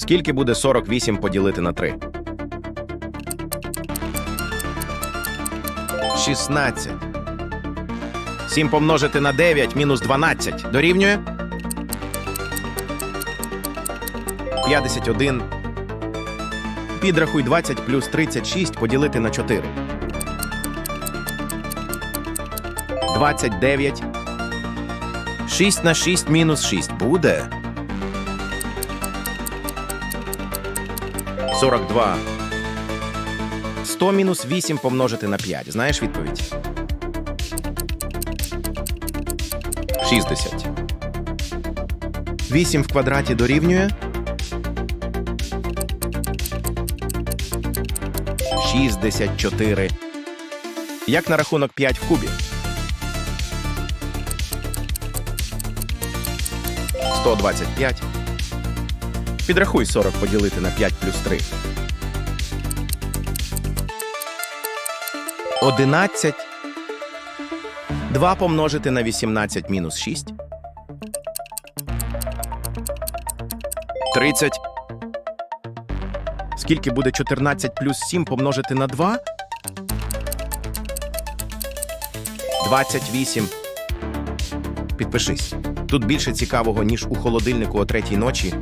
Скільки буде 48 поділити на 3? 16. 7 помножити на 9 мінус 12 дорівнює 51. Підрахуй 20 плюс 36 поділити на 4. 29. 6 на 6 мінус 6 буде. 42. 100 мінус 8 помножити на 5. Знаєш відповідь? 60. 8 в квадраті дорівнює 64. Як на рахунок 5 в кубі? 125. Підрахуй 40 поділити на 5 плюс 3. 11. 2 помножити на 18 мінус 6. 30. Скільки буде 14 плюс 7 помножити на 2? 28. Підпишись. Тут більше цікавого, ніж у холодильнику о третій ночі